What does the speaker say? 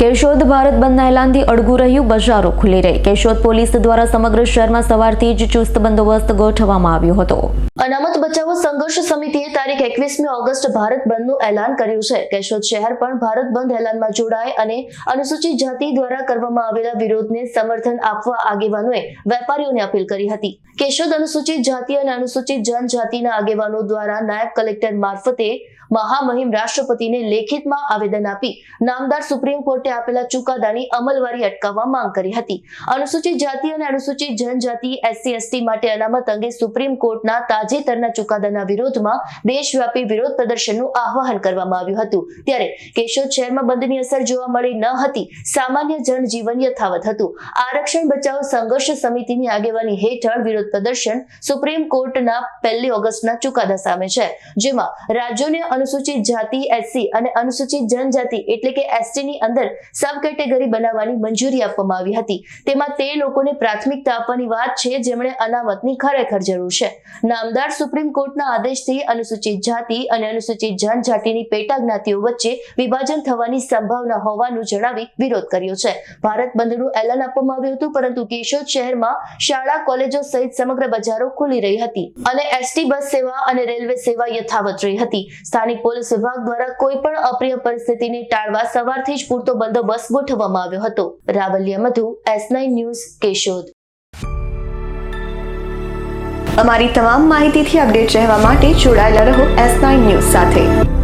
કેશોદ ભારત બંધના એલાનથી અડગું રહ્યું, બજારો ખુલ્લી રહી. કેશોદ પોલીસ દ્વારા સમગ્ર શહેરમાં સવારથી જ ચુસ્ત બંદોબસ્ત ગોઠવવામાં આવ્યો હતો. અનામત બચાવો સંઘર્ષ સમિતિએ તારીખ એકવીસમી ઓગસ્ટ ભારત બંધનું એલાન કર્યું છે. કેશોદ શહેર પણ ભારત બંધ એલાનમાં જોડાય અને અનુસૂચિત જાતિ દ્વારા કરવામાં આવેલા વિરોધને સમર્થન આપવા આગેવાનોએ વેપારીઓને અપીલ કરી હતી. કેશોદ અનુસૂચિત જાતિ અને અનુસૂચિત જનજાતિના આગેવાનો દ્વારા નાયબ કલેક્ટર મારફતે મહામહિમ રાષ્ટ્રપતિને લેખિતમાં આવેદન આપી નામદાર સુપ્રીમ કોર્ટે આપેલા ચુકાદાની અમલવારી અટકાવવા માંગ કરી હતી. અનુસૂચિત જાતિ અને અનુસૂચિત જનજાતિ, એસસી, એસટી માટે અનામત અંગે સુપ્રીમ કોર્ટના તાજેતરના ચુકાદાના વિરોધમાં દેશવ્યાપી વિરોધ પ્રદર્શનનું આહવાન કરવામાં આવ્યું હતું. ત્યારે કેશોદ શહેરમાં બંધની અસર જોવા મળી ન હતી. સામાન્ય જનજીવન યથાવત હતું. આરક્ષણ બચાવ સંઘર્ષ સમિતિની આગેવાની હેઠળ વિરોધ પ્રદર્શન સુપ્રીમ કોર્ટના પહેલી ઓગસ્ટના ચુકાદા સામે છે. જેમાં રાજ્યોને અનુસૂચિત જાતિ, એસસી અને અનુસૂચિત જનજાતિ એટલે કે એસટીની અંદર સબ કેટેગરી બનાવવાની મંજૂરી આપવામાં આવી હતી. તેમાં તે લોકોને પ્રાથમિકતા આપવાની વાત છે જેમણે અનામતની ખરેખર જરૂર છે. નામદાર સુપ્રીમ કોર્ટના આદેશથી અનુસૂચિત જાતિ અને અનુસૂચિત જનજાતિની પેટા જ્ઞાતિઓ વચ્ચે વિભાજન થવાની સંભાવના હોવાનું જણાવી વિરોધ કર્યો છે. ભારત બંધનું એલાન આપવામાં આવ્યું હતું, પરંતુ કેશોદ શહેરમાં શાળા, કોલેજો સહિત સમગ્ર બજારો ખુલી રહી હતી અને એસટી બસ સેવા અને રેલવે સેવા યથાવત રહી હતી. સ્થાનિક પોલીસ વિભાગ દ્વારા કોઈ પણ અપ્રિય પરિસ્થિતિને ટાળવા સવારથી જ પૂરતો બંદોબસ્ત ગોઠવવામાં આવ્યો હતો. Ravaliya Madhu, S nine news, Keshod. અમારી તમામ માહિતીથી અપડેટ રહેવા માટે જોડાયેલા રહો એસ નાઇન ન્યૂઝ સાથે.